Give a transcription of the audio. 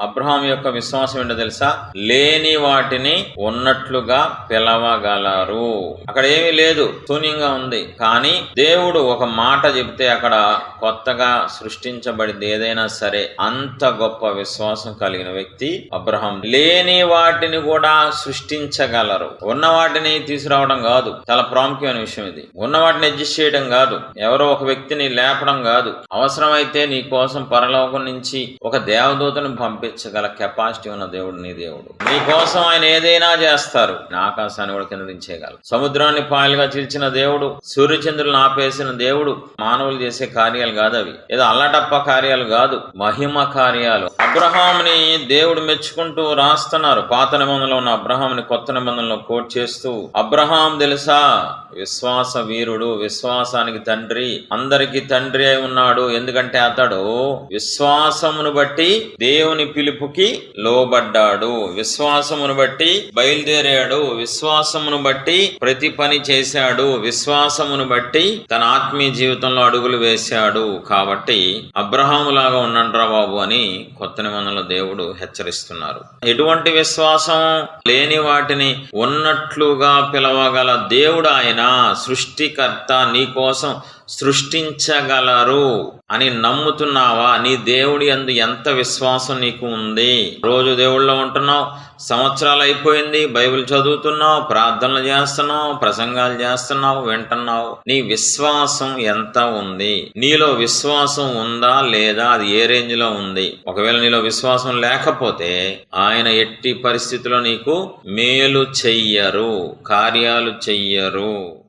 Abraham యొక్క విశ్వాసం ఏంటో తెలుసా? లేని వాటిని ఉన్నట్లుగా పిలవగలరు. అక్కడ ఏమీ లేదు. శూన్యంగా ఉంది. కానీ దేవుడు ఒక మాట చెబితే అక్కడ కొత్తగా సృష్టించబడింది ఏదైనా సరే అంత గొప్ప విశ్వాసం కలిగిన వ్యక్తి అబ్రహాం లేని వాటిని కూడా సృష్టించగలరు. ఉన్న వాటిని తీసుకురావడం కాదు. చాలా ప్రాముఖ్యమైన విషయం ఇది. ఉన్న వాటిని అడ్జస్ట్ చేయడం కాదు. ఎవరో ఒక వ్యక్తిని లేపడం కాదు. అవసరమైతే నీ కోసం పరలోకం నుంచి ఒక దేవదూతను పంపించగల కెపాసిటీ ఉన్న దేవుడు నీ దేవుడు. నీ కోసం ఆయన ఏదైనా చేస్తారు. ఆకాశాన్ని కూడా కింద దించేయగలరు సముద్రాన్ని పాయలుగా చీల్చిన దేవుడు సూర్యచంద్రులను ఆపేసిన దేవుడు మానవులు చేసే కార్యాలు కాదు అవి. ఏదో అల్లటప్ప కార్యాలు కాదు మహిమ కార్యాలు. అబ్రహాంని దేవుడు మెచ్చుకుంటూ రాస్తున్నారు. పాత నిబంధనలో ఉన్న అబ్రహాంని కొత్త నిబంధనలో కోట్ చేస్తూ అబ్రహాం తెలుసా? విశ్వాస వీరుడు విశ్వాసానికి తండ్రి అందరికి తండ్రి అయి ఉన్నాడు. ఎందుకంటే అతడు విశ్వాసమును బట్టి దేవుని పిలుపుకి లోబడ్డాడు. విశ్వాసమును బట్టి బయలుదేరాడు. విశ్వాసమును బట్టి ప్రతి పని చేశాడు. విశ్వాసమును బట్టి తన ఆత్మీయ జీవితంలో అడుగులు వేశాడు. కాబట్టి అబ్రహాము లాగా ఉండండిరా బాబు అని కొత్త నిబంధనలో దేవుడు హెచ్చరిస్తున్నారు. ఎటువంటి విశ్వాసం లేని వాటిని ఉన్నట్లుగా పిలవగల దేవుడు ఆయన సృష్టికర్త నీ కోసం సృష్టించగలరు అని నమ్ముతున్నావా? నీ దేవుడి అందు ఎంత విశ్వాసం నీకు ఉంది? రోజు దేవుళ్ళలో ఉంటున్నావు సంవత్సరాలు అయిపోయింది బైబిల్ చదువుతున్నావు ప్రార్థనలు చేస్తున్నావు ప్రసంగాలు చేస్తున్నావు వింటున్నావు. నీ విశ్వాసం ఎంత ఉంది? నీలో విశ్వాసం ఉందా లేదా? అది ఏ రేంజ్లో ఉంది? ఒకవేళ నీలో విశ్వాసం లేకపోతే ఆయన ఎట్టి పరిస్థితిలో నీకు మేలు చెయ్యరు కార్యాలు చెయ్యరు.